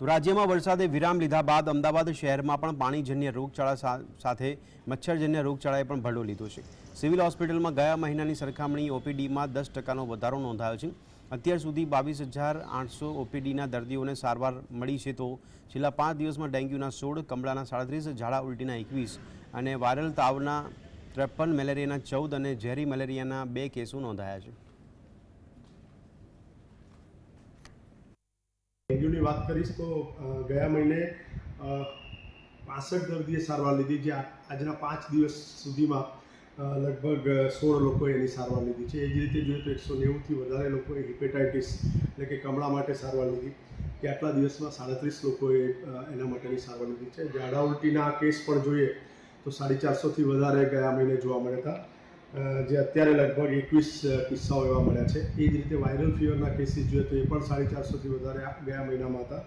તો રાજ્યમાં વરસાદે વિરામ લીધા બાદ અમદાવાદ શહેરમાં પણ પાણીજન્ય રોગચાળા સાથે મચ્છરજન્ય રોગચાળાએ પણ ભરડો લીધો છે. સિવિલ હોસ્પિટલમાં ગયા મહિનાની સરખામણી ઓપીડીમાં દસ ટકાનો વધારો નોંધાયો છે. અત્યાર સુધી બાવીસ હજાર આઠસો ઓપીડીના દર્દીઓને સારવાર મળી છે તો છેલ્લા પાંચ દિવસમાં ડેન્ગ્યુના સોળ, કમળાના સાડત્રીસ, ઝાડા ઉલટીના એકવીસ અને વાયરલ તાવના ત્રેપન, મેલેરિયાના ચૌદ અને ઝેરી મેલેરિયાના બે કેસો નોંધાયા છે. ડેન્ગ્યુની વાત કરીશ તો ગયા મહિને પાસઠ દર્દીએ સારવાર લીધી જે આજના પાંચ દિવસ સુધીમાં લગભગ સોળ લોકોએ એની સારવાર લીધી છે. એ જ રીતે જોઈએ તો એકસો નેવુંથી વધારે લોકોએ હિપેટાઇટિસ એટલે કે કમળા માટે સારવાર લીધી. કે આટલા દિવસમાં સાડત્રીસ લોકોએ એના માટેની સારવાર લીધી છે. ઝાડા ઉલટીના કેસ પણ જોઈએ તો સાડી ચારસોથી વધારે ગયા મહિને જોવા મળ્યા હતા. જે અત્યારે લગભગ એકવીસ કિસ્સાઓ એવા મળ્યા છે. એ જ રીતે વાયરલ ફીવરના કેસીસ જોઈએ તો એ પણ સાડી ચારસોથી વધારે ગયા મહિનામાં હતા.